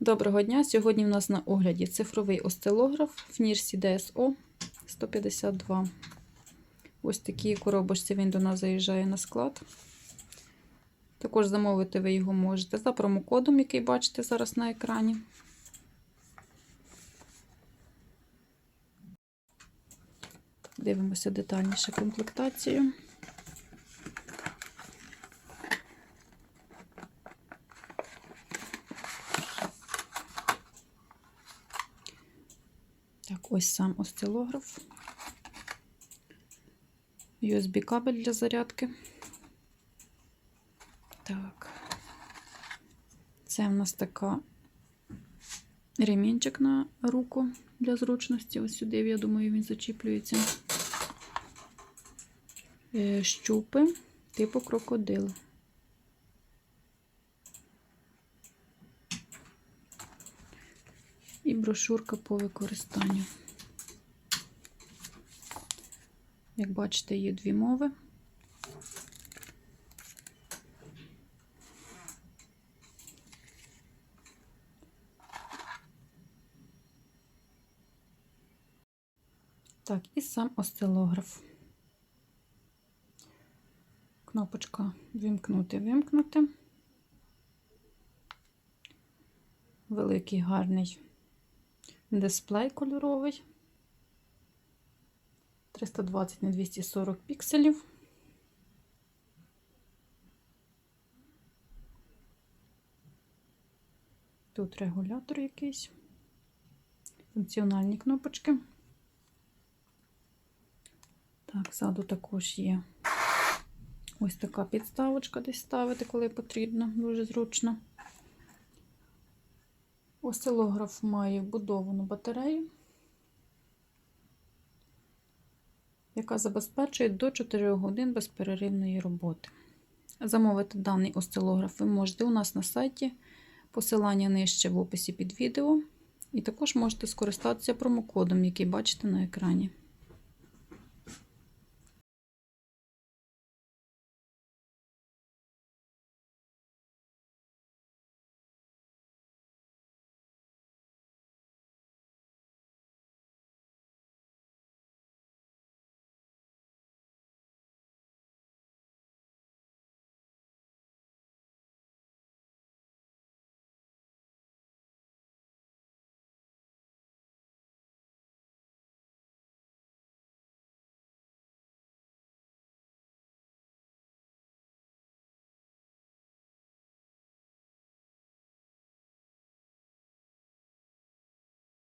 Доброго дня! Сьогодні в нас на огляді цифровий осцилограф в Нірсі DSO 152. Ось такі коробочці він до нас заїжджає на склад. Також замовити ви його можете за промокодом, який бачите зараз на екрані. Дивимося детальніше комплектацію. Так, ось сам осцилограф. USB-кабель для зарядки. Так. Це в нас така ремінчик на руку для зручності. Ось сюди, я думаю, він зачіплюється. Е, Щупи типу крокодил. І брошурка по використанню. Як бачите, є дві мови. Так, і сам осцилограф. Кнопочка вимкнути, вимкнути. Великий гарний дисплей кольоровий. 320 на 240 пікселів. Тут регулятор якийсь, функціональні кнопочки. Так, ззаду також є ось така підставочка десь ставити, коли потрібно, дуже зручно. Осцилограф має вбудовану батарею, яка забезпечує до 4 годин безперервної роботи. Замовити даний осцилограф ви можете у нас на сайті, посилання нижче в описі під відео, і також можете скористатися промокодом, який бачите на екрані.